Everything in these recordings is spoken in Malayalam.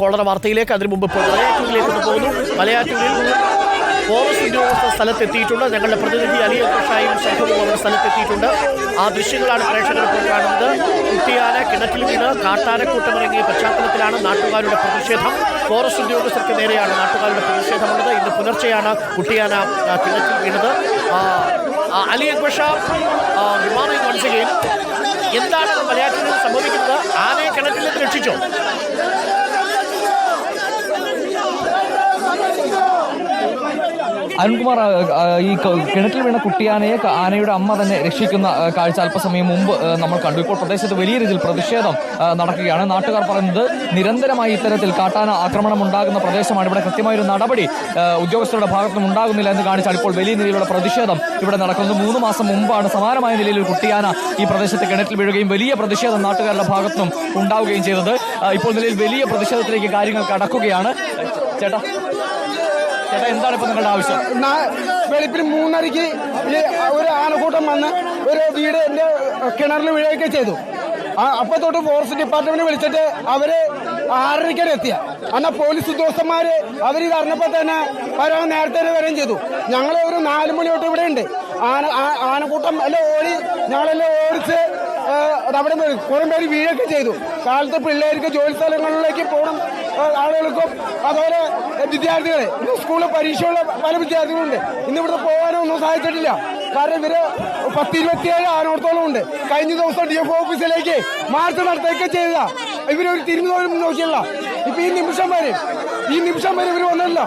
കോളറ വാർത്തയിലേക്ക് അതിനു മുമ്പ് മലയാറ്റൂരിലേക്ക് പോകുന്നു. മലയാറ്റൂരിൽ ഫോറസ്റ്റ് ഉദ്യോഗസ്ഥർ സ്ഥലത്തെത്തിയിട്ടുണ്ട്. ഞങ്ങളുടെ പ്രതിനിധി അലി അബ്ദുഷായും സംഘവും അവർ സ്ഥലത്തെത്തിയിട്ടുണ്ട്. ആ ദൃശ്യങ്ങളാണ് പ്രേക്ഷകർ ഇപ്പോൾ കാണുന്നത്. കുട്ടിയാന കിണറ്റിൽ വീണ് കാട്ടാനക്കൂട്ടമിറങ്ങിയ പശ്ചാത്തലത്തിലാണ് നാട്ടുകാരുടെ പ്രതിഷേധം. ഫോറസ്റ്റ് ഉദ്യോഗസ്ഥർക്ക് നേരെയാണ് നാട്ടുകാരുടെ പ്രതിഷേധമുള്ളത്. ഇന്ന് പുലർച്ചെയാണ് കുട്ടിയാന കിണറ്റിൽ വീണത്. അലി അക്ബഷ വിമാനം വൺസ് എന്താണ് മലയാറ്റൂരിൽ സംഭവിക്കുന്നത്? ആനയെ കിണറ്റിൽ നിന്ന് രക്ഷിച്ചോ? അരുൺകുമാർ ഈ കിണറ്റിൽ വീണ കുട്ടിയാനയെ ആനയുടെ അമ്മ തന്നെ രക്ഷിക്കുന്ന കാഴ്ച അല്പസമയം മുമ്പ് നമ്മൾ കണ്ടു. ഇപ്പോൾ പ്രദേശത്ത് വലിയ രീതിയിൽ പ്രതിഷേധം നടക്കുകയാണ്. നാട്ടുകാർ പറയുന്നത് നിരന്തരമായി ഇത്തരത്തിൽ കാട്ടാന ആക്രമണം ഉണ്ടാകുന്ന പ്രദേശമാണ്. ഇവിടെ കൃത്യമായൊരു നടപടി ഉദ്യോഗസ്ഥരുടെ ഭാഗത്തുനിന്നും ഉണ്ടാകുന്നില്ല എന്ന് കാണിച്ചാൽ ഇപ്പോൾ വലിയ നിലയിലുള്ള പ്രതിഷേധം ഇവിടെ നടക്കുന്നത്. മൂന്ന് മാസം മുമ്പാണ് സമാനമായ നിലയിൽ ഒരു കുട്ടിയാന ഈ പ്രദേശത്ത് കിണറ്റിൽ വീഴുകയും വലിയ പ്രതിഷേധം നാട്ടുകാരുടെ ഭാഗത്തുനിന്നും ഉണ്ടാവുകയും ചെയ്തത്. ഇപ്പോൾ നിലയിൽ വലിയ പ്രതിഷേധത്തിലേക്ക് കാര്യങ്ങൾ കടക്കുകയാണ്. ചേട്ടാ ചേട്ടാ എന്താണ് ഇപ്പൊ നിങ്ങളുടെ ആവശ്യം? വെളുപ്പിന് മൂന്നരയ്ക്ക് ഈ ഒരു ആനക്കൂട്ടം വന്ന് ഒരു വീട് എന്റെ കിണറിൽ വീഴുകയൊക്കെ ചെയ്തു. അപ്പൊ തൊട്ട് ഫോറസ്റ്റ് ഡിപ്പാർട്ട്മെന്റ് വിളിച്ചിട്ട് അവർ ആറരയ്ക്കാണ് എത്തിയ. എന്നാൽ പോലീസ് ഉദ്യോഗസ്ഥന്മാര് അവർ ഇത് അറിഞ്ഞപ്പോ തന്നെ വരാൻ നേരത്തെ തന്നെ വരികയും ചെയ്തു. ഞങ്ങൾ ഒരു നാല് മണി തൊട്ട് ഇവിടെ ഉണ്ട്. ആന ആനക്കൂട്ടം എല്ലാം ഓടി ഞങ്ങളെല്ലാം ഓടിച്ച് അവിടെ കുറേ പേര് വീഴൊക്കെ ചെയ്തു. കാലത്ത് പിള്ളേർക്ക് ജോലി സ്ഥലങ്ങളിലേക്ക് പോകണം ആളുകൾക്കും അതുപോലെ വിദ്യാർത്ഥികളെ ഇന്ന് സ്കൂളിൽ പരീക്ഷയുള്ള പല വിദ്യാർത്ഥികളുണ്ട്. ഇന്ന് ഇവിടെ പോകാനൊന്നും സാധിച്ചിട്ടില്ല. കാരണം ഇവർ പത്തിരുപത്തിയേഴ് ആനോടത്തോളം ഉണ്ട്. കഴിഞ്ഞ ദിവസം ഡി എഫ് ഓഫീസിലേക്ക് മാർച്ച് നടത്തുകയൊക്കെ ചെയ്ത ഇവരൊരു തിരിഞ്ഞു നോക്കിയല്ല ഇപ്പൊ ഈ നിമിഷം വരെ ഈ നിമിഷം വരെ ഇവർ വന്നല്ല.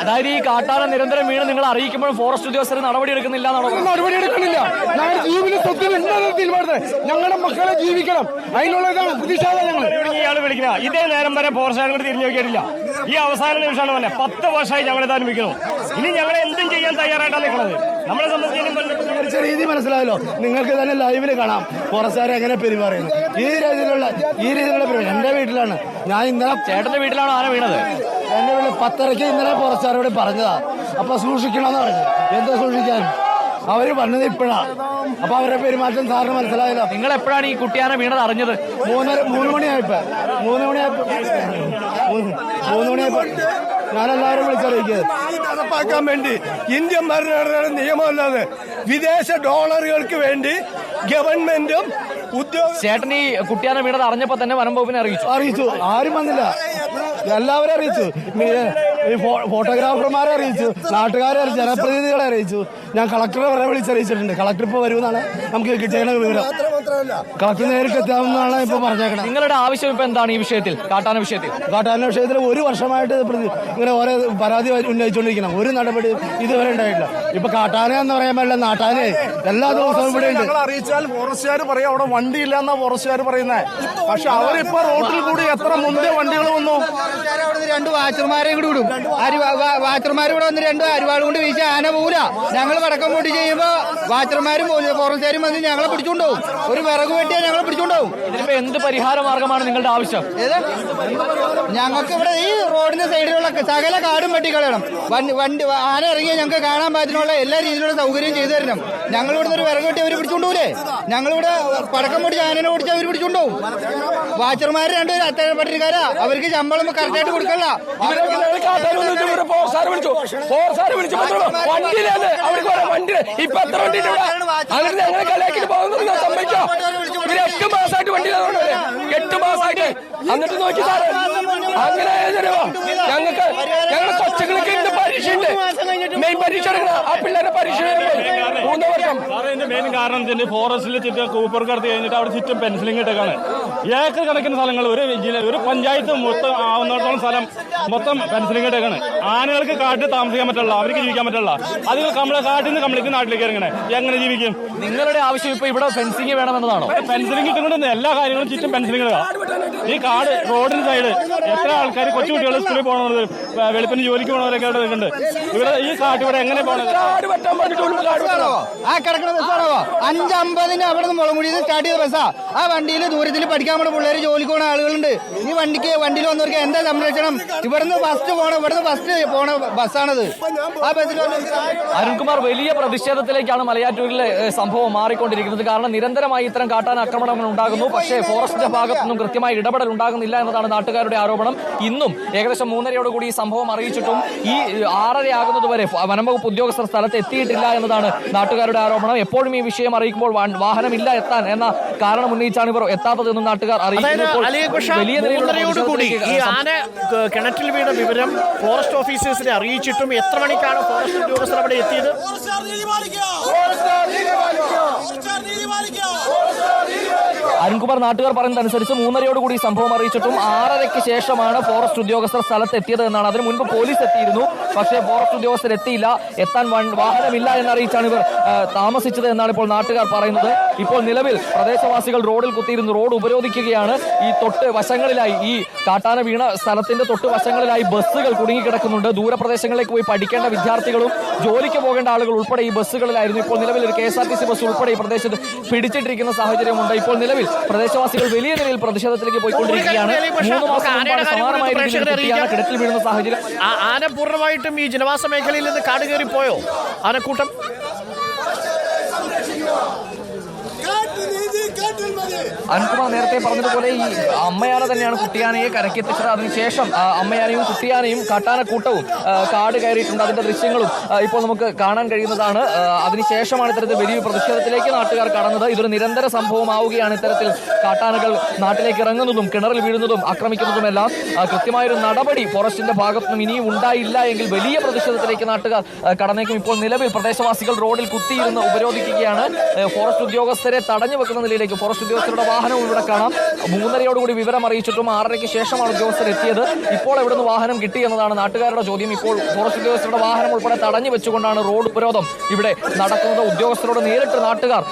അതായത് ഈ കാട്ടാന നിരന്തരം വീണ് നിങ്ങൾ അറിയിക്കുമ്പോഴും ഫോറസ്റ്റ് ഉദ്യോഗസ്ഥർ നടപടി എടുക്കുന്നില്ല നടപടി എടുക്കുന്നില്ല ഞങ്ങളുടെ ജീവിത സ്വത്തിൽ എന്താണ് തീരുമാനത്തിൽ ഞങ്ങളുടെ മക്കളെ ജീവിക്കണം. അതിനുള്ള ഇതാണ് ഞങ്ങൾ ഇയാൾ ഇതേ നേരം വരെ ഫോറസ്റ്റ് കൂടി തിരിഞ്ഞു നോക്കിയിട്ടില്ല. ഈ അവസാന നിമിഷമാണ് പറഞ്ഞത്. പത്ത് വർഷമായി ഞങ്ങൾ ഇത് അനുഭവിക്കുന്നു. ഇനി ഞങ്ങൾ എന്തും ചെയ്യാൻ തയ്യാറായിട്ടാണ് നിൽക്കുന്നത്? നമ്മളെ സംബന്ധിച്ച് രീതി മനസ്സിലായല്ലോ. നിങ്ങൾക്ക് തന്നെ ലൈവിൽ കാണാം. പുറത്താരെ എങ്ങനെ പെരുമാറിയത് ഈ രീതിയിലുള്ള ഈ രീതിയിലുള്ള പെരുമാറി എന്റെ വീട്ടിലാണ്. ഞാൻ ഇന്നലെ ചേട്ടന്റെ വീട്ടിലാണ്? ആരെ വീണത്? എന്റെ വീട്ടിൽ പത്തരയ്ക്ക് ഇന്നലെ പുറത്താരോട് പറഞ്ഞതാ. അപ്പൊ സൂക്ഷിക്കണമെന്ന് പറഞ്ഞു എന്താ സൂക്ഷിക്കാൻ? അവർ വന്നത് ഇപ്പോഴാ. അപ്പൊ അവരുടെ പെരുമാറ്റം സാറിന് മനസ്സിലായല്ലോ. നിങ്ങൾ എപ്പോഴാണ് ഈ കുട്ടിയാനെ വീണത് അറിഞ്ഞത്? മൂന്നര മൂന്ന് മണിയായപ്പോ. മൂന്ന് മണിയായപ്പോ മൂന്ന് മൂന്ന് മണിയായപ്പോ ഞാനെല്ലാവരും വിളിച്ചറിയിക്കുന്നത് നടപ്പാക്കാൻ വേണ്ടി ഇന്ത്യൻ ഭരണഘടനയുടെ നിയമമല്ലാതെ വിദേശ ഡോളറുകൾക്ക് വേണ്ടി ഗവൺമെന്റും ഉദ്യോഗ ചേട്ടൻ ഈ കുട്ടിയാനെ വീണത് അറിഞ്ഞപ്പോ തന്നെ വനം വകുപ്പിനെ അറിയിച്ചു. അറിയിച്ചു. ആരും വന്നില്ല. എല്ലാവരും അറിയിച്ചു. ഈ ഫോട്ടോഗ്രാഫർമാരെ അറിയിച്ചു. നാട്ടുകാരെ അറിയിച്ചു. ജനപ്രതിനിധികളെ അറിയിച്ചു. ഞാൻ കളക്ടറെ വരെ വിളിച്ചറിയിച്ചിട്ടുണ്ട്. കളക്ടർ ഇപ്പൊ വരുമെന്നാണ് നമുക്ക് കിട്ടിയ വിവരം. കളക്ടർ നേരിട്ട് എത്താമെന്നാണ് ഇപ്പൊ പറഞ്ഞേക്കണത്. നിങ്ങളുടെ ആവശ്യം ഇപ്പൊ എന്താണ് ഈ വിഷയത്തിൽ? കാട്ടാന വിഷയത്തിൽ. കാട്ടാന വിഷയത്തിൽ ഒരു വർഷമായിട്ട് ഇങ്ങനെ ഓരോ പരാതി ഉന്നയിച്ചുകൊണ്ടിരിക്കണം ഒരു നടപടി ഇതുവരെ ഉണ്ടായിട്ടില്ല. ഇപ്പൊ കാട്ടാന എന്ന് പറയാൻ പറ്റില്ല നാട്ടാനെ. എല്ലാ ദിവസവും ഇവിടെ ഉണ്ട്. അറിയിച്ചാൽ ഫോറസ്റ്റുകാർ പറയും അവിടെ വണ്ടി വണ്ടിയില്ല എന്നാ ഫോറസ്റ്റുകാർ പറയുന്നത് പക്ഷെ അവരിപ്പോ റോട്ടിൽ കൂടി എത്ര മുന്തിയ വണ്ടികൾ വന്നു? രണ്ട് വാച്ചർമാരെ കൂടി വിടും. വാച്ചർമാർ ഇവിടെ വന്ന് രണ്ട് അരിവാൾ കൊണ്ട് വീശ ആന പോവില്ല ഞങ്ങൾ വടക്കം പൊട്ടി ചെയ്യുമ്പോ വാച്ചർമാരും ഫോറസ്റ്റുകാരും വന്ന് ഞങ്ങളെ പിടിച്ചുകൊണ്ടുപോകും ഒരു വിറക് വെട്ടിയാൽ ഞങ്ങൾ പിടിച്ചോണ്ടാവും. ഇതിപ്പോ എന്ത് പരിഹാര മാർഗമാണ് നിങ്ങളുടെ ആവശ്യം? ഞങ്ങൾക്ക് ഇവിടെ ഈ റോഡിന്റെ സൈഡിലുള്ള സകല കാടും വെട്ടിക്കളയണം. വണ്ടി വണ്ടി ആന ഇറങ്ങിയാൽ ഞങ്ങൾക്ക് കാണാൻ പറ്റുന്നുള്ള എല്ലാ രീതിയിലുള്ള സൗകര്യം ചെയ്തു തരണം. ഞങ്ങൾ ഇവിടുന്ന് ഒരു വിറക് വെട്ടി അവർ പിടിച്ചോണ്ടൂലേ? ഞങ്ങളിവിടെ പടക്കം പൊടിച്ച് ആനനെ ഓടിച്ച് അവർ പിടിച്ചോണ്ടാവും. വാച്ചർമാർ രണ്ടുപേരും അത്താഴ പട്ടിക്കാരാ അവർക്ക് ശമ്പളം കറക്റ്റായിട്ട് കൊടുക്കല്ല അവർക്ക് വണ്ടി. ഇപ്പൊ എത്ര വണ്ടി അവർ ഞങ്ങൾ കളിയാക്കിട്ട് പോകുന്നത്? എന്നിട്ട് നോക്കി അങ്ങനെ? ഞങ്ങൾക്ക് ഞങ്ങൾ കൊച്ചുകളൊക്കെ ഇന്ന് പരീക്ഷയുണ്ട് മെയിൻ പരീക്ഷ ആ പിള്ളേരെ പരീക്ഷ മൂന്ന് വർഷം. സാറേ മെയിൻ കാരണം ഫോറസ്റ്റിൽ ചുറ്റും കൂപ്പർ കടത്തി കഴിഞ്ഞിട്ട് അവിടെ ചുറ്റും പെൻസിലിംഗ് ഇട്ടേക്കാണ്. ഏക്കർ കണക്കിന് സ്ഥലങ്ങൾ ഒരു ജില്ല ഒരു പഞ്ചായത്ത് മൊത്തം ആവുന്നിടത്തോളം സ്ഥലം മൊത്തം പെൻസിലിംഗ് ഇട്ടേക്കാണ്. ആനകൾക്ക് കാട്ടിൽ താമസിക്കാൻ പറ്റില്ല അവർക്ക് ജീവിക്കാൻ പറ്റില്ല അത് നമ്മളെ കാട്ടിൽ നിന്ന് കംപ്ലീറ്റ് നാട്ടിലേക്ക് ഇറങ്ങണേ. എങ്ങനെ ജീവിക്കും? നിങ്ങളുടെ ആവശ്യം ഇപ്പൊ ഇവിടെ ഫെൻസിംഗ് വേണമെന്നതാണോ? ഫെൻസിലിംഗ് ഇട്ടുകൊണ്ട് എല്ലാ കാര്യങ്ങളും ചുറ്റും പെൻസിലിംഗ് ഇടുക. ഈ കാട് റോഡിന് സൈഡ് എത്ര ആൾക്കാർ കൊച്ചുകുട്ടികൾ സ്കൂളിൽ പോകണവർ വെളുപ്പിന് ജോലിക്ക് പോകണവരൊക്കെ അവിടെ ഇവിടെ ഈ കാട്ടിവിടെ എങ്ങനെ കാട് വെട്ടാൻ ആ കിടക്കുന്ന ബസ്സാണോ? അഞ്ചമ്പതിന് അവിടെ നിന്ന് മുളമുടിയിൽ സ്റ്റാർട്ട് ചെയ്ത ബസ്സാ. ആ വണ്ടിയിൽ ദൂരത്തിൽ പഠിക്കാൻ പോണ പിള്ളേർ ജോലിക്ക് പോണ ആളുകളുണ്ട്. ഈ വണ്ടിക്ക് വണ്ടിയിൽ വന്നവർക്ക് എന്താ സംരക്ഷണം? ഇവിടുന്ന് ഫസ്റ്റ് പോണ ഇവിടുന്ന് ഫസ്റ്റ് പോണ ബസ്സാണത്. ആ ബസ്സിൽ അരുൺകുമാർ വലിയ പ്രതിഷേധത്തിലേക്കാണ് മലയാറ്റൂരിലെ സംഭവം മാറിക്കൊണ്ടിരിക്കുന്നത്. കാരണം നിരന്തരമായി ഇത്തരം കാട്ടാൻ ആക്രമണങ്ങൾ ഉണ്ടാകുന്നു. പക്ഷേ ഫോറസ്റ്റിന്റെ ഭാഗത്തു നിന്നും കൃത്യമായി ഇടപെടൽ ഉണ്ടാകുന്നില്ല എന്നതാണ് നാട്ടുകാരുടെ ആരോപണം. ഇന്നും ഏകദേശം മൂന്നരയോടുകൂടി ഈ സംഭവം അറിയിച്ചിട്ടും ഈ ഏഹ്, ആറര ആകുന്നതുവരെ ഫ- വനംവകുപ്പ് ഉദ്യോഗസ്ഥർ സ്ഥലത്ത് എത്തിയിട്ടില്ല എന്നതാണ് നാട്ടുകാരുടെ ആരോപണം. എപ്പോഴും ഈ വിഷയം അറിയിക്കുമ്പോൾ വാഹനമില്ല എത്താൻ എന്ന കാരണം ഉന്നയിച്ചാണ് ഇവർ എത്താത്തതെന്നും നാട്ടുകാർ അതായത് അറിയിക്കുന്നു ഇപ്പോൾ അലിയ ഘോഷ വലിയ നിലയിലുള്ള മൂന്നരയോടുകൂടി ഈ ആന കിണറ്റിൽ വീണ വിവരം ഫോറസ്റ്റ് ഓഫീസേഴ്സിനെ അറിയിച്ചിട്ടും എത്ര മണിക്കാണ് ഫോറസ്റ്റ് ഉദ്യോഗസ്ഥർ അവിടെ എത്തിയത്? അരുൺകുമാർ നാട്ടുകാർ പറയുന്നതനുസരിച്ച് മൂന്നരയോട് കൂടി സംഭവം അറിയിച്ചിട്ടും ആറരയ്ക്ക് ശേഷമാണ് ഫോറസ്റ്റ് ഉദ്യോഗസ്ഥർ സ്ഥലത്ത് എത്തിയത് എന്നാണ്. അതിനു മുൻപ് പോലീസ് എത്തിയിരുന്നു. പക്ഷേ ഫോറസ്റ്റ് ഉദ്യോഗസ്ഥർ എത്തിയില്ല. എത്താൻ വാഹനമില്ല എന്നറിയിച്ചാണ് ഇവർ താമസിച്ചത് എന്നാണ് ഇപ്പോൾ നാട്ടുകാർ പറയുന്നത്. ഇപ്പോൾ നിലവിൽ പ്രദേശവാസികൾ റോഡിൽ കുത്തിയിരുന്നു റോഡ് ഉപരോധിക്കുകയാണ്. ഈ തൊട്ട് വശങ്ങളിലായി ഈ കാട്ടാന വീണ സ്ഥലത്തിന്റെ തൊട്ട് വശങ്ങളിലായി ബസ്സുകൾ കുടുങ്ങിക്കിടക്കുന്നുണ്ട്. ദൂരപ്രദേശങ്ങളിലേക്ക് പോയി പഠിക്കേണ്ട വിദ്യാർത്ഥികളും ജോലിക്ക് പോകേണ്ട ആളുകൾ ഉൾപ്പെടെ ഈ ബസ്സുകളിലായിരുന്നു. ഇപ്പോൾ നിലവിൽ ഒരു K S R T C bus ഉൾപ്പെടെ ഈ പ്രദേശത്ത് പിടിച്ചിട്ടിരിക്കുന്ന സാഹചര്യമുണ്ട്. ഇപ്പോൾ നിലവിൽ പ്രദേശവാസികൾ വലിയ നിലയിൽ പ്രതിഷേധത്തിലേക്ക് പോയിക്കൊണ്ടിരിക്കുകയാണ്. മൂന്ന് മാസം മുമ്പാണ് സമാനമായ രീതിയിൽ കുട്ടിയാണ് കിടത്തിൽ വീഴുന്ന സാഹചര്യം. ആ ആന പൂർണമായിട്ടും ഈ ജനവാസ മേഖലയിൽ നിന്ന് കാട് കയറി പോയോ ആനക്കൂട്ടം? അൻകുമാർ നേരത്തെ പറഞ്ഞതുപോലെ ഈ അമ്മയാന തന്നെയാണ് കുട്ടിയാനയെ കരക്കെത്തിച്ചത് അതിനുശേഷം അമ്മയാനയും കുട്ടിയാനയും കാട്ടാനക്കൂട്ടവും കാട് കയറിയിട്ടുണ്ട്. അതിന്റെ ദൃശ്യങ്ങളും ഇപ്പോൾ നമുക്ക് കാണാൻ കഴിയുന്നതാണ്. അതിനുശേഷമാണ് ഇത്തരത്തിൽ വലിയ പ്രതിഷേധത്തിലേക്ക് നാട്ടുകാർ കടന്നത്. ഇതൊരു നിരന്തര സംഭവമാവുകയാണ് ഇത്തരത്തിൽ കാട്ടാനകൾ നാട്ടിലേക്ക് ഇറങ്ങുന്നതും കിണറിൽ വീഴുന്നതും ആക്രമിക്കുന്നതുമെല്ലാം കൃത്യമായൊരു നടപടി ഫോറസ്റ്റിന്റെ ഭാഗത്തു നിന്നും ഇനിയും ഉണ്ടായില്ല എങ്കിൽ വലിയ പ്രതിഷേധത്തിലേക്ക് നാട്ടുകാർ കടന്നേക്കും. ഇപ്പോൾ നിലവിൽ പ്രദേശവാസികൾ റോഡിൽ കുത്തിയിരുന്ന് ഉപരോധിക്കുകയാണ്. ഫോറസ്റ്റ് ഉദ്യോഗസ്ഥരെ തടഞ്ഞു വെക്കുന്ന നിലയിലേക്ക് ഫോറസ്റ്റ് ഉദ്യോഗസ്ഥരുടെ വാഹനവും ഇവിടെ കാണാം. മൂന്നരയോടുകൂടി വിവരം അറിയിച്ചിട്ടും ആറരയ്ക്ക് ശേഷമാണ് ഉദ്യോഗസ്ഥർ എത്തിയത്. ഇപ്പോൾ എവിടുന്ന് വാഹനം കിട്ടി എന്നതാണ് നാട്ടുകാരുടെ ചോദ്യം. ഇപ്പോൾ ഫോറസ്റ്റ് ഉദ്യോഗസ്ഥരുടെ വാഹനം ഉൾപ്പെടെ തടഞ്ഞു വെച്ചുകൊണ്ടാണ് റോഡ് ഉപരോധം ഇവിടെ നടക്കുന്നത്. ഉദ്യോഗസ്ഥരോട് നേരിട്ട് നാട്ടുകാർ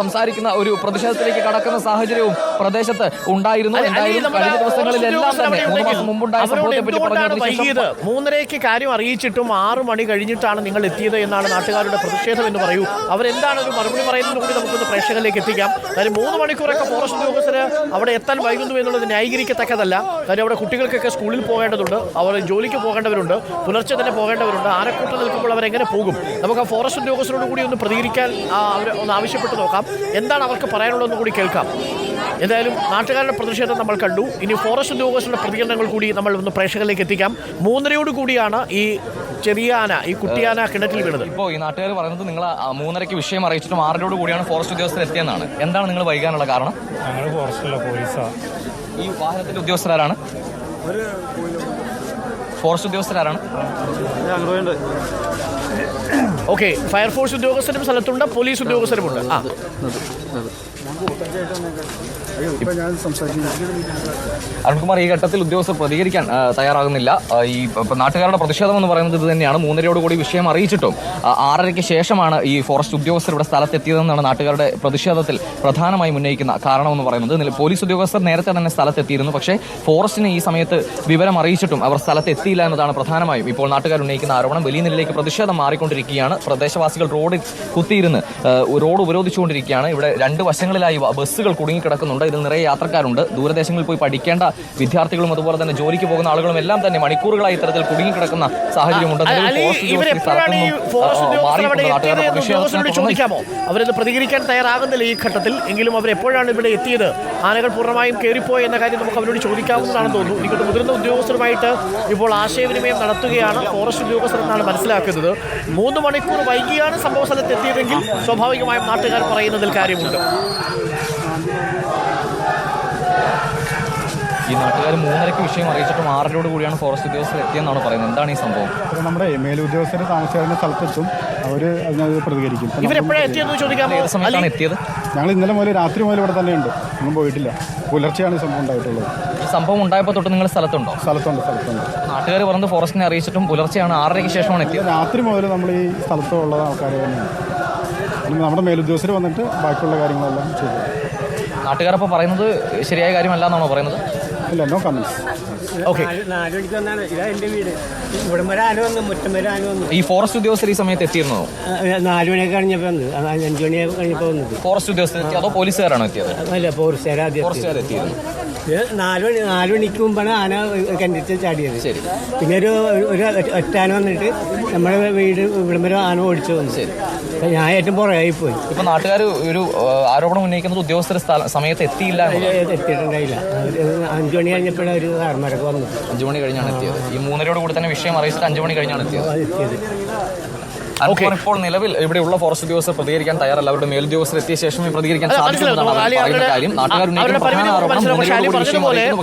സംസാരിക്കുന്ന ഒരു പ്രതിഷേധത്തിലേക്ക് കടക്കുന്ന സാഹചര്യവും പ്രദേശത്ത് ഉണ്ടായിരുന്നു. എന്തായാലും കഴിഞ്ഞ ദിവസങ്ങളിലെല്ലാം തന്നെ മൂന്ന് ഉദ്യോഗസ്ഥർ മാസം മുമ്പുണ്ടായ അവരോട് സംഭവത്തെ പറ്റി പറഞ്ഞതിന് മൂന്നരയ്ക്ക് കാര്യം അറിയിച്ചിട്ടും ആറു മണി കഴിഞ്ഞിട്ടാണ് നിങ്ങൾ എത്തിയത് എന്നാണ് നാട്ടുകാരുടെ പ്രതിഷേധം എന്ന് പറയൂ. അവരെന്താണ് ഒരു മറുപടി പറയുന്നത് കൂടി നമുക്കൊന്ന് പ്രേക്ഷകരിലേക്ക് എത്തിക്കാം. അതായത് മൂന്ന് മണിക്കൂറൊക്കെ ഫോറസ്റ്റ് ഉദ്യോഗസ്ഥര് അവിടെ എത്താൻ വൈകുന്നു എന്നുള്ളത് ന്യായീകരിക്കത്തക്കതല്ല. കാര്യം അവിടെ കുട്ടികൾക്കൊക്കെ സ്കൂളിൽ പോകേണ്ടതുണ്ട്. അവർ ജോലിക്ക് പോകേണ്ടവരുണ്ട്. പുലർച്ചെ തന്നെ പോകേണ്ടവരുണ്ട്. ആനക്കൂട്ടം നിൽക്കുമ്പോൾ അവരെങ്ങനെ പോകും? നമുക്ക് ആ ഫോറസ്റ്റ് ഉദ്യോഗസ്ഥരോട് കൂടി ഒന്ന് പ്രതികരിക്കാൻ അവർ അവരെ ഒന്ന് ആവശ്യപ്പെട്ട് നോക്കാം. എന്താണ് അവർക്ക് പറയാനുള്ളതെന്ന് കൂടി കേൾക്കാം. എന്തായാലും നാട്ടുകാരുടെ പ്രതിഷേധം നമ്മൾ കണ്ടു. ഇനി ഫോറസ്റ്റ് ഉദ്യോഗസ്ഥരുടെ പ്രതികരണങ്ങൾ കൂടി നമ്മൾ ഒന്ന് പ്രേക്ഷകരിലേക്ക് എത്തിക്കാം. മൂന്നരയോട് കൂടിയാണ് ഈ ചെറിയ ആന ഈ കുട്ടിയാന കിണറ്റിൽ വീണത്. ഇപ്പോ ഈ നാട്ടുകാർ പറയുന്നത് നിങ്ങൾ മൂന്നരയ്ക്ക് വിഷയം അറിയിച്ചിട്ടും ആറിനോട് കൂടിയാണ് ഫോറസ്റ്റ് ഉദ്യോഗസ്ഥർ എത്തിയെന്നാണ് എന്താണ് നിങ്ങൾ വൈകാനുള്ള കാരണം? ഞങ്ങൾ ഫോറസ്റ്റല്ല പോലീസാണ് ഈ വാഹനത്തിന്റെ ഉദ്യോഗസ്ഥരാണ് ഫോറസ്റ്റ് ഉദ്യോഗസ്ഥരാണ് ഓക്കെ ഫയർഫോഴ്സ് ഉദ്യോഗസ്ഥരും സ്ഥലത്തുണ്ട് പോലീസ് ഉദ്യോഗസ്ഥരുമുണ്ട്. ആ. അരുൺകുമാർ ഈ ഘട്ടത്തിൽ ഉദ്യോഗസ്ഥർ പ്രതികരിക്കാൻ തയ്യാറാകുന്നില്ല. ഈ നാട്ടുകാരുടെ പ്രതിഷേധം എന്ന് പറയുന്നത് ഇത് തന്നെയാണ്. മൂന്നരയോട് കൂടി വിഷയം അറിയിച്ചിട്ടും ആറരയ്ക്ക് ശേഷമാണ് ഈ ഫോറസ്റ്റ് ഉദ്യോഗസ്ഥർ ഇവിടെ സ്ഥലത്തെത്തിയതെന്നാണ് നാട്ടുകാരുടെ പ്രതിഷേധത്തിൽ പ്രധാനമായും ഉന്നയിക്കുന്ന കാരണമെന്ന് പറയുന്നത്. പോലീസ് ഉദ്യോഗസ്ഥർ നേരത്തെ തന്നെ സ്ഥലത്തെത്തിയിരുന്നു. പക്ഷേ ഫോറസ്റ്റിന് ഈ സമയത്ത് വിവരം അറിയിച്ചിട്ടും അവർ സ്ഥലത്തെത്തിയില്ല എന്നതാണ് പ്രധാനമായും. ഇപ്പോൾ നാട്ടുകാർ ഉന്നയിക്കുന്ന ആരോപണം വലിയ നിലയിലേക്ക് പ്രതിഷേധം മാറിക്കൊണ്ടിരിക്കുകയാണ്. പ്രദേശവാസികൾ റോഡിൽ കുത്തിയിരുന്ന് റോഡ് ഉപരോധിച്ചുകൊണ്ടിരിക്കുകയാണ്. ഇവിടെ രണ്ട് വശങ്ങളിലായി ബസ്സുകൾ കുടുങ്ങിക്കിടക്കുന്നുണ്ട്. ഇതിൽ നിറയെ യാത്രക്കാരുണ്ട്. ദൂരദേശങ്ങളിൽ പോയി പഠിക്കേണ്ട വിദ്യാർത്ഥികളും അതുപോലെ തന്നെ ജോലിക്ക് പോകുന്ന ആളുകളും എല്ലാം തന്നെ മണിക്കൂറുകളായി ഇത്തരത്തിൽ കുടുങ്ങിക്കിടക്കുന്ന സാഹചര്യമുണ്ട്. ചോദിക്കാമോ? അവരത് പ്രതികരിക്കാൻ തയ്യാറാകുന്നില്ല ഈ ഘട്ടത്തിൽ. എങ്കിലും അവരെപ്പോഴാണ് ഇവിടെ എത്തിയത്? ആനകൾ പൂർണമായും കയറിപ്പോയി എന്ന കാര്യം നമുക്ക് അവരോട് ചോദിക്കാവുന്നതാണെന്ന് തോന്നുന്നു. എനിക്കൊന്ന് മുതിർന്ന ഉദ്യോഗസ്ഥരുമായിട്ട് ഇപ്പോൾ ആശയവിനിമയം നടത്തുകയാണ് ഫോറസ്റ്റ് ഉദ്യോഗസ്ഥർ എന്നാണ് മനസ്സിലാക്കുന്നത്. മൂന്ന് മണിക്കൂർ വൈകിയാണ് സംഭവ സ്ഥലത്ത് എത്തിയതെങ്കിൽ സ്വാഭാവികമായും നാട്ടുകാർ പറയുന്നതിൽ കാര്യമുണ്ട്. ഈ നാട്ടുകാർ മൂന്നരയ്ക്ക് വിഷയം അറിയിച്ചിട്ടും ആറിലോട് കൂടിയാണ് ഫോറസ്റ്റ് ഉദ്യോഗസ്ഥർ എത്തിയെന്നാണ് പറയുന്നത്. എന്താണ് ഈ സംഭവം? നമ്മുടെ മേലുദ്യോഗസ്ഥർ താമസിക്കുന്ന സ്ഥലത്തെത്തും അവർ അതിനത് പ്രതികരിക്കും. എത്തിയത്? ഞങ്ങൾ ഇന്നലെ മുതൽ രാത്രി മുതൽ ഇവിടെ തന്നെയുണ്ട് ഒന്നും പോയിട്ടില്ല. പുലർച്ചെയാണ് ഈ സംഭവം ഉണ്ടായിട്ടുള്ളത്. ഈ സംഭവം ഉണ്ടായപ്പോൾ തൊട്ട് നിങ്ങൾ സ്ഥലത്തുണ്ടോ? സ്ഥലത്തുണ്ട് സ്ഥലത്തുണ്ട്. നാട്ടുകാർ പറഞ്ഞത് ഫോറസ്റ്റിനെ അറിയിച്ചിട്ടും പുലർച്ചെയാണ് ആറരയ്ക്ക് ശേഷമാണ് എത്തിയത്. രാത്രി മുതൽ നമ്മൾ ഈ സ്ഥലത്തുള്ള ആൾക്കാർ തന്നെയാണ്. നമ്മുടെ മേലുദ്യോഗസ്ഥർ വന്നിട്ട് ബാക്കിയുള്ള കാര്യങ്ങളെല്ലാം ചെയ്തു. നാട്ടുകാരപ്പോൾ പറയുന്നത് ശരിയായ കാര്യമല്ല എന്നാണോ പറയുന്നത്? ഇല്ല നോ കമൻസ് ഓക്കെ നാല് മണിക്ക് വന്നാണ്. ഇതാ എന്റെ വീട്. ഇവിടം വരെ ആന വന്നു മുറ്റം വരെ ആന വന്നു. ഈ ഫോറസ്റ്റ് ഉദ്യോഗസ്ഥർ ഈ സമയത്ത് എത്തിയിരുന്നോ? നാല് മണിയൊക്കെ കഴിഞ്ഞപ്പോ വന്നത്. അഞ്ചു മണിയൊക്കെ കഴിഞ്ഞപ്പോ വന്നത്. ഫോറസ്റ്റ് ഉദ്യോഗസ്ഥർ എത്തി അതോ പോലീസുകാരാണോ എത്തിയത്? അല്ല ആദ്യം ഫോറസ്റ്റുകാർ എത്തിയിരുന്നു. ഇത് നാല് മണി നാല് മണിക്ക് മുമ്പാണ് ആന കണ്ടിച്ച് ചാടിയത്. ശരി. പിന്നെ ഒരു ഒരു ഒറ്റ ആന വന്നിട്ട് നമ്മുടെ വീട് ഇവിടം വരെ ആന ഓടിച്ചു വന്നു. ഞാൻ ഏറ്റവും പുറകെ പോയി ഇപ്പൊ നാട്ടുകാർ ഒരു ആരോപണം ഉന്നയിക്കുന്നത് ഉദ്യോഗസ്ഥർ സ്ഥല- സമയത്ത് എത്തിയില്ല. എത്തിയിട്ടുണ്ടായില്ല. അഞ്ചു മണി കഴിഞ്ഞപ്പോഴാണ് ഒരു കാർമാരൊക്കെ വന്നു അഞ്ചു മണി കഴിഞ്ഞാണ് എത്തിയത്. ഈ മൂന്നരയോട് കൂടി തന്നെ വിഷയം അറിയിച്ചിട്ട് അഞ്ചു മണി കഴിഞ്ഞാണ് എത്തിയത്. അത് ഇപ്പോൾ നിലവിൽ ഇവിടെയുള്ള ഫോറസ്റ്റ് ഉദ്യോഗസ്ഥർ പ്രതികരിക്കാൻ തയ്യാറല്ല. അവരുടെ മേലുദ്യോഗസ്ഥർ എത്തിയ ശേഷമേ പ്രതികരിക്കാൻ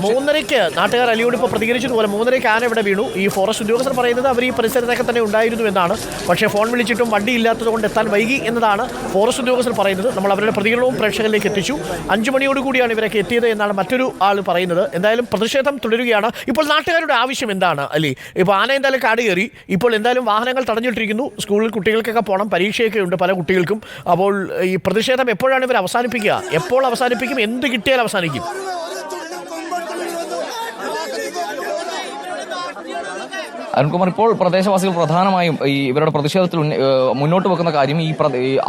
മൂന്നരയ്ക്ക് നാട്ടുകാർ അലിയോട് ഇപ്പോൾ പ്രതികരിച്ചതുപോലെ മൂന്നരയ്ക്ക് ആന ഇവിടെ വീണു. ഈ ഫോറസ്റ്റ് ഉദ്യോഗസ്ഥർ പറയുന്നത് അവർ ഈ പരിസരത്തൊക്കെ തന്നെ ഉണ്ടായിരുന്നു എന്നാണ്. പക്ഷേ ഫോൺ വിളിച്ചിട്ടും വണ്ടി ഇല്ലാത്തത് കൊണ്ട് എത്താൻ വൈകി എന്നതാണ് ഫോറസ്റ്റ് ഉദ്യോഗസ്ഥർ പറയുന്നത്. നമ്മൾ അവരുടെ പ്രതികരണവും പ്രേക്ഷകരിലേക്ക് എത്തിച്ചു. അഞ്ചു മണിയോട് കൂടിയാണ് ഇവരൊക്കെ എത്തിയത് എന്നാണ് മറ്റൊരു ആൾ പറയുന്നത്. എന്തായാലും പ്രതിഷേധം തുടരുകയാണ്. ഇപ്പോൾ നാട്ടുകാരുടെ ആവശ്യം എന്താണ് അലി? ഇപ്പോൾ ആന എന്തായാലും കാട് കയറി. ഇപ്പോൾ എന്തായാലും വാഹനങ്ങൾ തടഞ്ഞിട്ടിരിക്കുന്നു. സ്കൂളിൽ കുട്ടികൾക്കൊക്കെ പോകണം പരീക്ഷയൊക്കെ ഉണ്ട് പല കുട്ടികൾക്കും. അപ്പോൾ ഈ പ്രതിഷേധം എപ്പോഴാണ് ഇവർ അവസാനിപ്പിക്കുക? എപ്പോൾ അവസാനിപ്പിക്കും? എന്ത് കിട്ടിയാൽ അവസാനിക്കും? അരുൺകുമാർ ഇപ്പോൾ പ്രദേശവാസികൾ പ്രധാനമായും ഈ ഇവരുടെ പ്രതിഷേധത്തിൽ മുന്നോട്ട് വെക്കുന്ന കാര്യം ഈ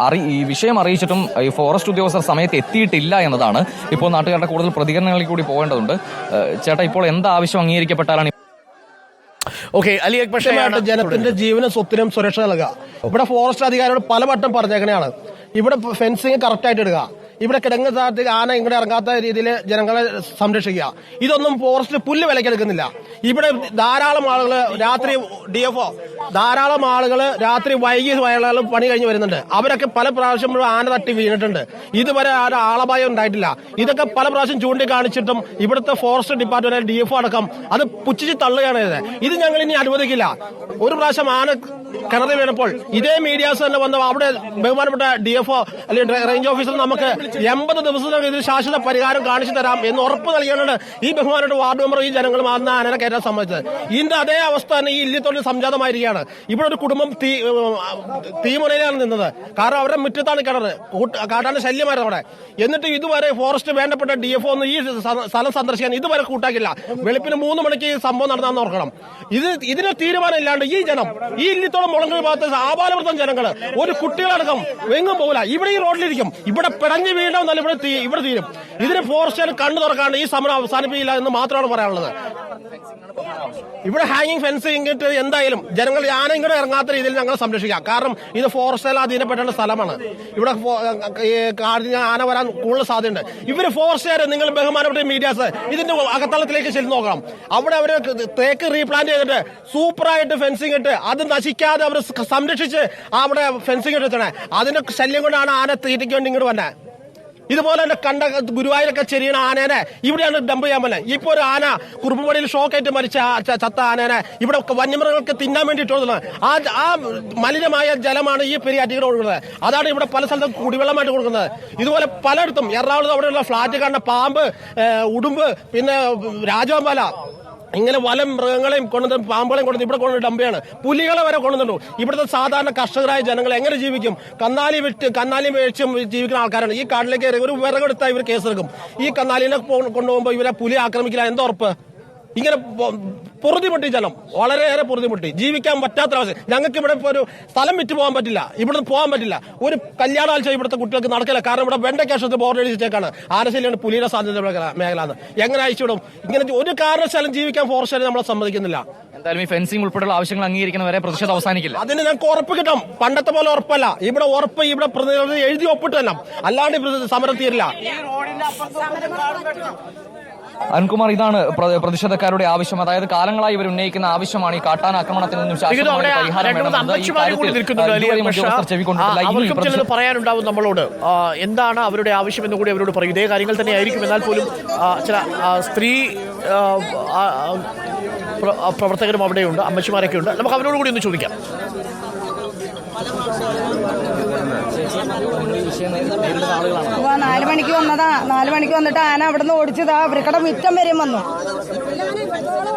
അറി ഈ വിഷയം അറിയിച്ചിട്ടും ഈ ഫോറസ്റ്റ് ഉദ്യോഗസ്ഥർ സമയത്ത് എത്തിയിട്ടില്ല എന്നതാണ്. ഇപ്പോൾ നാട്ടുകാരുടെ കൂടുതൽ പ്രതികരണങ്ങളിൽ കൂടി പോകേണ്ടതുണ്ട്. ചേട്ടാ ഇപ്പോൾ എന്താവശ്യം അംഗീകരിക്കപ്പെട്ടാലാണ് ഓക്കെ അലി കൃത്യമായിട്ട് ജനത്തിന്റെ ജീവനും സ്വത്തിനും സുരക്ഷ നൽകുക. ഇവിടെ ഫോറസ്റ്റ് അധികാരിയോട് പലവട്ടം പറഞ്ഞേക്കണെയാണ് ഇവിടെ ഫെൻസിങ് കറക്റ്റ് ആയിട്ട് ഇടുക. ഇവിടെ കിടങ്ങ് സ്ഥാനത്ത് ആന ഇങ്ങോട്ട് ഇറങ്ങാത്ത രീതിയിൽ ജനങ്ങളെ സംരക്ഷിക്കുക. ഇതൊന്നും ഫോറസ്റ്റ് പുല്ല് വിലക്കെടുക്കുന്നില്ല ഇവിടെ ധാരാളം ആളുകൾ രാത്രി ഡി എഫ് ഒ ധാരാളം ആളുകൾ രാത്രി വൈകി ആളുകൾ പണി കഴിഞ്ഞ് വരുന്നുണ്ട്. അവരൊക്കെ പല പ്രാവശ്യം ആന തട്ടി വീണിട്ടുണ്ട്. ഇതുവരെ ആരും ആളപായം ഉണ്ടായിട്ടില്ല. ഇതൊക്കെ പല പ്രാവശ്യം ചൂണ്ടിക്കാണിച്ചിട്ടും ഇവിടുത്തെ ഫോറസ്റ്റ് ഡിപ്പാർട്ട്മെന്റ് ഡി എഫ് അടക്കം അത് പുച്ഛിച്ച് തള്ളുകയാണ് ഇത് ഇത് ഞങ്ങൾ ഇനി അനുവദിക്കില്ല. ഒരു പ്രാവശ്യം ആന കിണറിൽ വീണപ്പോൾ ഇതേ മീഡിയാസ് തന്നെ വന്ന അവിടെ ബഹുമാനപ്പെട്ട ഡി എഫ് അല്ലെങ്കിൽ റേഞ്ച് ഓഫീസർ നമുക്ക് എൺപത് ദിവസത്തിനകം ഇതിന് ശാശ്വത പരിഹാരം കാണിച്ചു തരാം എന്ന് ഉറപ്പ് നൽകിയാണ് ഈ ബഹുമാനോട് വാർഡ് മെമ്പർ ഈ ജനങ്ങൾ മാറുന്ന ആനനെ കയറ്റാൻ സമ്മതിച്ചത്. ഇതിന്റെ അതേ അവസ്ഥ തന്നെ ഈ ഇല്ലിത്തോട് സംജാതമായിരിക്കുകയാണ്. ഇവിടെ ഒരു കുടുംബം തീ തീമുനയിലാണ് നിന്നത്. കാരണം അവരുടെ മുറ്റത്താണ് കിണറ്. കൂട്ട്- കാട്ടാന്റെ ശല്യമായിരുന്നു അവിടെ. എന്നിട്ട് ഇതുവരെ ഫോറസ്റ്റ് വേണ്ടപ്പെട്ട ഡി എഫ് ഒന്ന് ഈ സ്ഥലം സന്ദർശിക്കാൻ ഇതുവരെ കൂട്ടാക്കില്ല. വെളുപ്പിന് മൂന്ന് മണിക്ക് ഈ സംഭവം നടന്നാന്ന് ഓർക്കണം. ഇത് ഇതിന് തീരുമാനം ഇല്ലാണ്ട് ഈ ജനം ഈ ഇല്ലിത്തോളം മുളങ്ങൾ ഭാഗത്ത് ആപാലവൃത്തം ജനങ്ങൾ ഒരു കുട്ടികളടക്കം എങ്ങും പോകില്ല. ഇവിടെ ഈ റോഡിലിരിക്കും. ഇവിടെ പിടഞ്ഞു വീഴണമെന്നല്ല ഇവിടെ ഇവിടെ തീരും. ഇതിന് ഫോറസ്റ്റുകാർ കണ്ണു തുറക്കാണ്ട് ഈ സമരം അവസാനിപ്പിക്കില്ല എന്ന് മാത്രമാണ് പറയാനുള്ളത്. ഇവിടെ ഹാങ്ങിങ് ഫെൻസ് ഇങ്ങോട്ട് എന്തായാലും ജനങ്ങൾ ആന ഇറങ്ങാത്ത രീതിയിൽ ഞങ്ങൾ സംരക്ഷിക്കാം. കാരണം ഇത് ഫോറസ്റ്റ് അധീനപ്പെട്ട സ്ഥലമാണ്. ഇവിടെ കാടിന് ആന വരാൻ കൂടുതൽ സാധ്യതയുണ്ട്. ഇവർ ഫോറസ്റ്റുകാർ നിങ്ങൾ ബഹുമാനപ്പെട്ട മീഡിയാസ് ഇതിന്റെ അകത്തളത്തിലേക്ക് ചെന്ന് നോക്കണം. അവിടെ അവർ തേക്ക് റീപ്ലാന്റ് ചെയ്തിട്ട് സൂപ്പറായിട്ട് ഫെൻസിങ് ഇട്ട് അത് നശിക്കാതെ അവർ സംരക്ഷിച്ച് അവിടെ ഫെൻസിങ് ഇട്ട് അതിന്റെ ശല്യം കൊണ്ടാണ് ആന തീറ്റയ്ക്ക് വേണ്ടി ഇങ്ങോട്ട് വന്നെ. ഇതുപോലെ തന്നെ കണ്ട ഗുരുവായൂരൊക്കെ ചെറിയ ആനേനെ ഇവിടെയാണ് ഡംപ് ചെയ്യാൻ പറ്റുന്നത് ഇപ്പൊ ഒരു ആന കുറുമ്പുപടിയിൽ ഷോക്കേറ്റ് മരിച്ച ചത്ത ആനേനെ ഇവിടെ വന്യമൃഗങ്ങൾക്ക് തിന്നാൻ വേണ്ടിയിട്ട് കൊടുക്കുന്നത് ആ ആ മലിനമായ ജലമാണ് ഈ പെരിയാറ്റികൾ കൊടുക്കുന്നത് അതാണ് ഇവിടെ പല സ്ഥലത്തും കുടിവെള്ളമായിട്ട് കൊടുക്കുന്നത്. ഇതുപോലെ പലയിടത്തും എറണാകുളത്ത് അവിടെയുള്ള ഫ്ലാറ്റ് കാണുന്ന പാമ്പ് ഉടുമ്പ് പിന്നെ രാജവമ്പാല ഇങ്ങനെ വല മൃഗങ്ങളെയും കൊണ്ടുവന്ന് പാമ്പുകളെയും കൊണ്ടുവന്ന് ഇവിടെ കൊണ്ടുവന്ന് ഡമ്പയാണ്. പുലികളെ വരെ കൊണ്ടുവന്നു ഇവിടുത്തെ സാധാരണ കർഷകരായ ജനങ്ങൾ എങ്ങനെ ജീവിക്കും? കന്നാലി വിട്ട് കന്നാലി മേടിച്ചും ജീവിക്കുന്ന ആൾക്കാരാണ്. ഈ കാട്ടിലേക്ക് ഒരു വിറകെടുത്താൽ ഇവർ കേസെടുക്കും. ഈ കന്നാലിനെ കൊണ്ടുപോകുമ്പോൾ ഇവരെ പുലി ആക്രമിക്കില്ല. എന്താ ഉറപ്പ്? ഇങ്ങനെ പൊറുതിമുട്ടി ജനം. വളരെയേറെ പൊറുതിമുട്ടി. ജീവിക്കാൻ പറ്റാത്ത അവസ്ഥ. ഞങ്ങൾക്ക് ഇവിടെ ഇപ്പോൾ ഒരു സ്ഥലം വിറ്റ് പോകാൻ പറ്റില്ല. ഇവിടുന്ന് പോകാൻ പറ്റില്ല. ഒരു കല്യാണാഴ്ച ഇവിടുത്തെ കുട്ടികൾക്ക് നടക്കില്ല. കാരണം ഇവിടെ വെണ്ടക്കേഷത്ത് ബോർഡ് എഴുതിച്ചേക്കാണ് ആനശല്യാണ് പുലിയുടെ സാധ്യത മേഖല എന്ന് എങ്ങനെ അയച്ചുവിടും ഇങ്ങനെ ഒരു കാരണവശാലും ജീവിക്കാൻ ഫോറസ്റ്റ് നമ്മളെ സമ്മതിക്കുന്നില്ല. എന്തായാലും ഈ ഫെൻസിംഗ് ഉൾപ്പെടെയുള്ള ആവശ്യങ്ങൾ അംഗീകരിക്കുന്നവരെ പ്രതിഷേധം അവസാനിക്കില്ല. അതിന് ഞങ്ങൾക്ക് ഉറപ്പ് കിട്ടും പണ്ടത്തെ പോലെ ഉറപ്പല്ല. ഇവിടെ ഉറപ്പ് ഇവിടെ പ്രതിനിധി എഴുതി ഒപ്പിട്ട് തന്നെ അല്ലാണ്ട് സമരം തീരില്ല. അരുൺകുമാർ ഇതാണ് പ്ര- പ്രതിഷേധക്കാരുടെ ആവശ്യം. അതായത് കാലങ്ങളായി ഇവർ ഉന്നയിക്കുന്ന ആവശ്യമാണ് ഈ കാട്ടാന ആക്രമണത്തിൽ നിന്നും ശാശ്വതമായ പറയാനുണ്ടാവും നമ്മളോട്. എന്താണ് അവരുടെ ആവശ്യം എന്ന് കൂടി അവരോട് പറയും. ഇതേ കാര്യങ്ങൾ തന്നെ ആയിരിക്കും എന്നാൽ പോലും ചില സ്ത്രീ പ്രവർത്തകരും അവിടെയുണ്ട്. അമ്മച്ചിമാരൊക്കെ ഉണ്ട് നമുക്ക് അവരോട് കൂടി ഒന്ന് ചോദിക്കാം. അപ്പൊ നാല് മണിക്ക് വന്നതാ. നാല് മണിക്ക് വന്നിട്ട് ആന അവിടെ നിന്ന് ഓടിച്ചതാ. അവരുടെ മുറ്റം വരെയും വന്നു.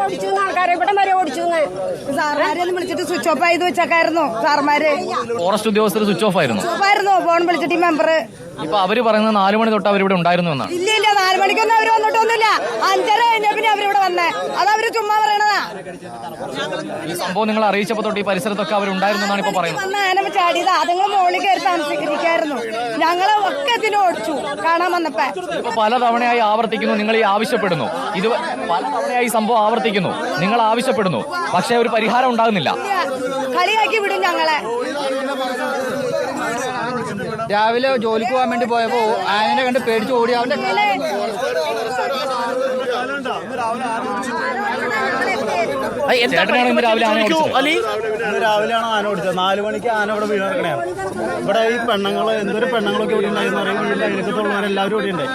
ഓടിച്ചു ആൾക്കാരെ ഇവിടെ വരെ ഓടിച്ചു വിളിച്ചിട്ട് സ്വിച്ച് ഓഫ് ചെയ്ത് വെച്ചേക്കായിരുന്നു. സാറുമാര് ഫോറസ്റ്റ് ഉദ്യോഗസ്ഥർ സ്വിച്ച് ഓഫ് ആയിരുന്നു. ഓഫ് ആയിരുന്നു. ഫോൺ വിളിച്ചിട്ട് ഈ മെമ്പർ ഇപ്പൊ അവർ പറയുന്നത് നാലു മണി തൊട്ട് അവരിവിടെ ഉണ്ടായിരുന്നു എന്നാണ്. ഇല്ല ഇല്ല നാല് മണിക്കൊന്നും അവർ വന്നിട്ടൊന്നുമില്ല. അഞ്ചര കഴിഞ്ഞ പിന്നെ അവരിവിടെ വന്നേ. അത് അവർ ചുമ്മാ പറയണതാ. ഈ സംഭവം നിങ്ങൾ അറിയിച്ചപ്പോ തൊട്ട് ഈ പരിസരത്തൊക്കെ അവരുണ്ടായിരുന്നു എന്നാണ് ഇപ്പൊ പറയുന്നത്. വന്ന ആന ചാടിയതാ. അതുങ്ങൾ മുകളിൽ കയറി താമസിക്കായിരുന്നു ഞങ്ങളെ ഒക്കെ ഇതിന് ഓടിച്ചു കാണാൻ വന്നപ്പോ. ഇപ്പൊ പലതവണയായി ആവർത്തിക്കുന്നു നിങ്ങൾ ഈ ആവശ്യപ്പെടുന്നു. ഇത് പലതവണയായി ഈ സംഭവം ആവർത്തിക്കുന്നു നിങ്ങൾ ആവശ്യപ്പെടുന്നു. പക്ഷേ ഒരു പരിഹാരം ഉണ്ടാകുന്നില്ല. കളിയാക്കി വിടും ഞങ്ങളെ. രാവിലെ ജോലിക്ക് പോകാൻ വേണ്ടി പോയപ്പോ ആനനെ കണ്ട് പേടിച്ച് ഓടി. അവന്റെ രാവിലെയാണോ ആന ഓടിച്ചത്. നാലു മണിക്ക് ആന ഇവിടെ വീണ് ഇവിടെ ഈ പെണ്ണുങ്ങൾ എന്തൊരു പെണ്ണുങ്ങളൊക്കെ ഇവിടെ ഉണ്ടായിരുന്നു പറയുമ്പോൾ അയൽക്കത്തുള്ളവരെല്ലാവരും ഇവിടെ ഉണ്ട്.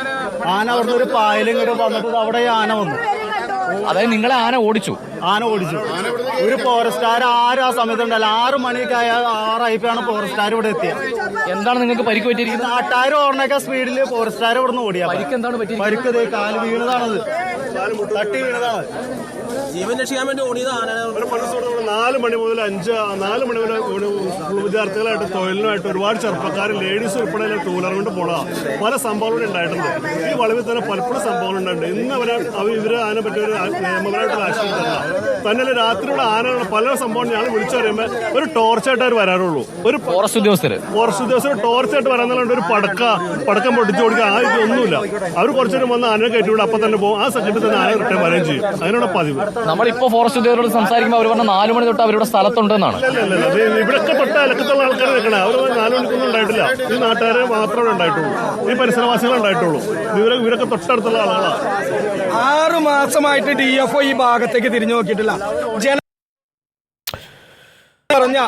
ആന അവിടുന്ന് ഒരു പായലും ഇങ്ങോട്ട് വന്നിട്ട് അവിടെ ഈ ആന വന്നു. അതായത് നിങ്ങളെ ആന ഓടിച്ചു. ആന ഓടിച്ചു. ഒരു ഫോറസ്റ്റുകാർ ആരും ആ സമയത്ത് ഉണ്ടല്ല ആറ് മണിയൊക്കെ ആയ ആറായിപ്പാണ് ഫോറസ്റ്റുകാർ ഇവിടെ എത്തിയത്. എന്താണ് നിങ്ങൾക്ക് പരിക്ക് പറ്റിയിരിക്കുന്നത്? നാട്ടാർ ഓടണൊക്കെ സ്പീഡിൽ ഫോറസ്റ്റുകാർ ഇവിടെ നിന്ന് ഓടിയാ. പരിക്ക് എന്താണ് പറ്റിയത് പരിക്ക് കാൽ വീണതാണത്. തട്ടി വീണതാണ് ജീവൻ രക്ഷിക്കാൻ വേണ്ടി ഓടിയത് നാല് മണി മുതൽ അഞ്ച് നാല് മണി വരെ ഒരു സ്കൂൾ വിദ്യാർത്ഥികളായിട്ട് തൊഴിലിനായിട്ട് ഒരുപാട് ചെറുപ്പക്കാർ ലേഡീസ് ഉൾപ്പെടെ ടൂ വീലർ കൊണ്ട് പോണ പല സംഭവങ്ങളും ഉണ്ടായിട്ടുണ്ട്. ഈ വളവിൽ തന്നെ പലപ്പോഴും സംഭവങ്ങൾ ഉണ്ടായിട്ടുണ്ട്. ഇന്ന് അവരെ അവർ ഇവർ അതിനെ പറ്റി ഒരു നിയമപരമായിട്ടുള്ള ആശയം തരില്ല തന്നെ രാത്രിയുടെ ആനകളുടെ പല സംഭവം ഞാൻ വിളിച്ചു പറയുമ്പോൾ ഒരു ടോർച്ചായിട്ട് അവർ വരാറുള്ളൂ. ഒരു ഫോറസ്റ്റ് ഉദ്യോഗസ്ഥര്. ഫോറസ്റ്റ് ഉദ്യോഗസ്ഥർ ടോർച്ചായിട്ട് വരാന്നുണ്ട് ഒരു പടക്ക പടക്കം പൊട്ടിച്ചു കൊടുക്കുക ആ ഇതൊന്നുമില്ല അവർ കുറച്ചു നേരം വന്ന് ആനയെ കയറ്റി വിടും അപ്പൊ തന്നെ പോകും. ആ സെക്കൻഡിൽ തന്നെ ആന റിട്ടേൺ വരികയും ചെയ്യും. അതിനോട് പതിവ്. നമ്മളിപ്പോ ഫോറസ്റ്റ് ഉദ്യോഗസ്ഥരോട് സംസാരിക്കുമ്പോൾ അവർ പറഞ്ഞ നാലു മണി തൊട്ട് അവരുടെ സ്ഥലത്തുണ്ടെന്നാണ്. ഇവിടൊക്കെ തൊട്ട അലക്കത്തുള്ള ആൾക്കാർ നിൽക്കണേ. അവർ നാലു മണിക്കൊന്നും ഉണ്ടായിട്ടില്ല. ഈ നാട്ടുകാരെ മാത്രമേ ഉണ്ടായിട്ടുള്ളൂ. ഈ പരിസരവാസികൾ ഉണ്ടായിട്ടുള്ളൂ. ഇവരെ ഇവരൊക്കെ തൊട്ടടുത്തുള്ള ആളുകളാണ് ആറ് മാസമായിട്ട് ഡി എഫ് ഒ ഈ ഭാഗത്തേക്ക് തിരിഞ്ഞു നോക്കിയിട്ടില്ല. ജന പറഞ്ഞ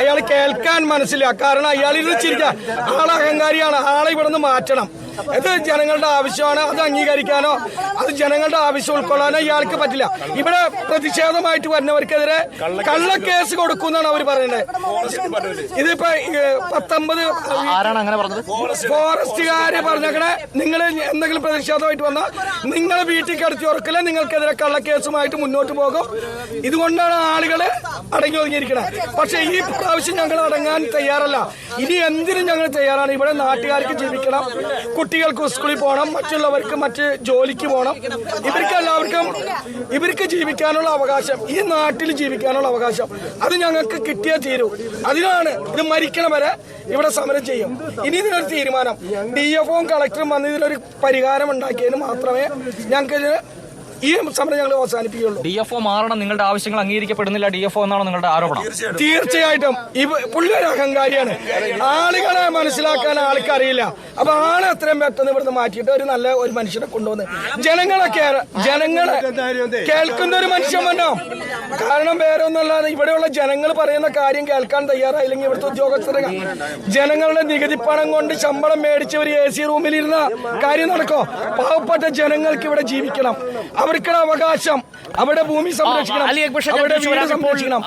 അയാൾ കേൾക്കാൻ മനസ്സില്ല. കാരണം അയാൾ ഇരുന്ന് ചിരിക്ക ആളെ അഹങ്കാരിയാണ്. ആളെ ഇവിടെ നിന്ന് മാറ്റണം. ഇത് ജനങ്ങളുടെ ആവശ്യമാണ് അത് അംഗീകരിക്കാനോ അത് ജനങ്ങളുടെ ആവശ്യം ഉൾക്കൊള്ളാനോ ഇയാൾക്ക് പറ്റില്ല. ഇവിടെ പ്രതിഷേധമായിട്ട് വരുന്നവർക്കെതിരെ കള്ളക്കേസ് കൊടുക്കുന്നാണ് അവർ പറയുന്നത്. ഇതിപ്പോ പത്തൊമ്പത് ഫോറസ്റ്റുകാര് പറഞ്ഞേക്കണേ നിങ്ങൾ എന്തെങ്കിലും പ്രതിഷേധമായിട്ട് വന്നാൽ നിങ്ങളെ വീട്ടിൽ കടത്തി ഉറക്കില്ല നിങ്ങൾക്കെതിരെ കള്ളക്കേസുമായിട്ട് മുന്നോട്ട് പോകും. ഇതുകൊണ്ടാണ് ആളുകൾ അടങ്ങി ഒതുങ്ങിയിരിക്കുന്നത് പക്ഷെ ഈ പ്രാവശ്യം ഞങ്ങൾ അടങ്ങാൻ തയ്യാറല്ല. ഇനി എന്തിനും ഞങ്ങൾ തയ്യാറാണ്. ഇവിടെ നാട്ടുകാർക്ക് ജീവിക്കണം കുട്ടികൾക്ക് സ്കൂളിൽ പോകണം മറ്റുള്ളവർക്ക് മറ്റ് ജോലിക്ക് പോകണം. ഇവർക്ക് എല്ലാവർക്കും ഇവർക്ക് ജീവിക്കാനുള്ള അവകാശം ഈ നാട്ടിൽ ജീവിക്കാനുള്ള അവകാശം. അത് ഞങ്ങൾക്ക് കിട്ടിയാൽ തീരൂ. അതിനാണ് ഇത് മരിക്കണ വരെ ഇവിടെ സമരം ചെയ്യും. ഇനി ഇതിനൊരു തീരുമാനം. ഡി എഫ് ഒ കളക്ടറും വന്ന് ഇതിനൊരു പരിഹാരം ഉണ്ടാക്കിയതിന് മാത്രമേ ഞങ്ങൾക്ക് ഈ സമരം ഞങ്ങൾ അവസാനിപ്പിക്കുള്ളൂ ഡി എഫ് ഒ മാറണം നിങ്ങളുടെ ആവശ്യങ്ങൾ അംഗീകരിക്കപ്പെടുന്നില്ല. ഡി എഫ് ഒ എന്നാണ് നിങ്ങളുടെ ആരോപണം. തീർച്ചയായിട്ടും. ഇവ പുള്ളി ഒരു അഹങ്കാരിയാണ്. ആളുകളെ മനസ്സിലാക്കാൻ ആൾക്കറിയില്ല. അപ്പൊ ആളെ എത്രയും പെട്ടെന്ന് ഇവിടുന്ന് മാറ്റിയിട്ട് ഒരു നല്ല ഒരു മനുഷ്യനെ കൊണ്ടുവന്ന് ജനങ്ങളെ ജനങ്ങളെ കേൾക്കുന്ന ഒരു മനുഷ്യൻ വന്നോ? കാരണം വേറെ ഒന്നല്ലാതെ ഇവിടെയുള്ള ജനങ്ങൾ പറയുന്ന കാര്യം കേൾക്കാൻ തയ്യാറായില്ലെങ്കിൽ ഇവിടുത്തെ ഉദ്യോഗസ്ഥരെ ജനങ്ങളുടെ നികുതി പണം കൊണ്ട് ശമ്പളം മേടിച്ച് ഒരു എ സി റൂമിലിരുന്ന കാര്യം നടക്കോ? പാവപ്പെട്ട ജനങ്ങൾക്ക് ഇവിടെ ജീവിക്കണം. അവർക്കുള്ള അവകാശം. അവിടെ ഭൂമി സംരക്ഷിക്കണം. അവിടെ വീട് സംരക്ഷിക്കണം.